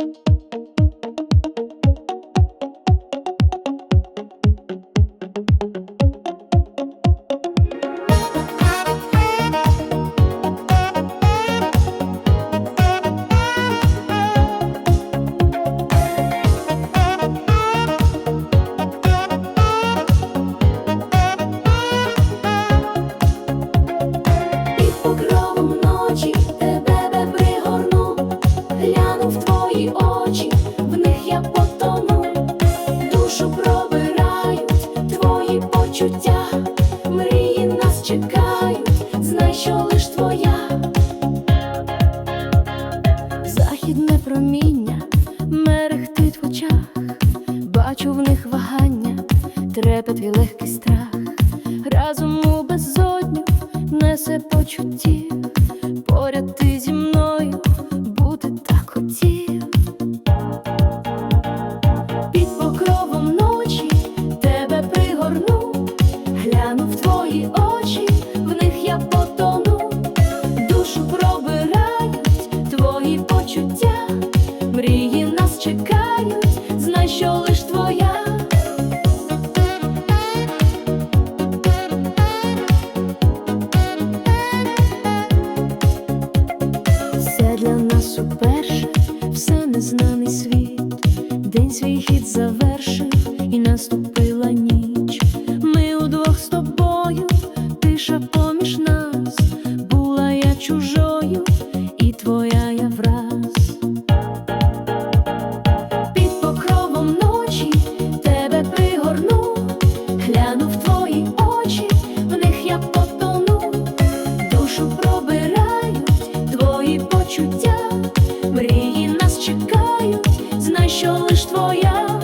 Під мрії нас чекають, знай, твоя. Західне проміння мерехтить в очах, бачу в них вагання, трепет і легкий страх, разом у безодню несе почуттів, поряд ти зі мною бути так твої очі, в них я потону, душу пробирають твої почуття, мрії нас чекають, знай, лиш твоя. Все для нас уперше, все незнаний світ, день свій хід завершив і наступила ніч. Почуття, мрії нас чекають, знай, що лиш твоя.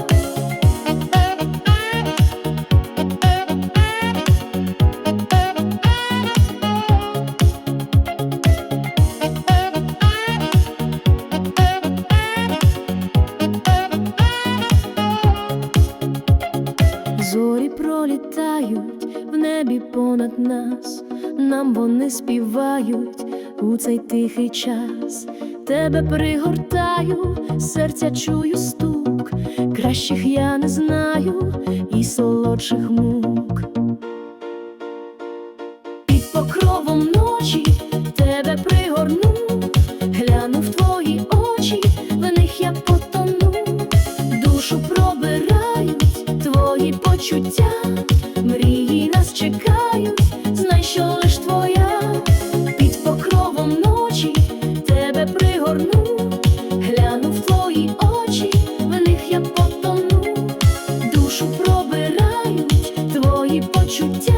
Зорі пролітають в небі понад нас, нам вони співають у цей тихий час. Тебе пригортаю, серця чую стук, кращих я не знаю і солодших мук. Під покровом ночі тебе пригорну, гляну в твої очі, в них я потону, душу пробирають твої почуття, мрії нас чекають, знай, що лиш твоя, почуття.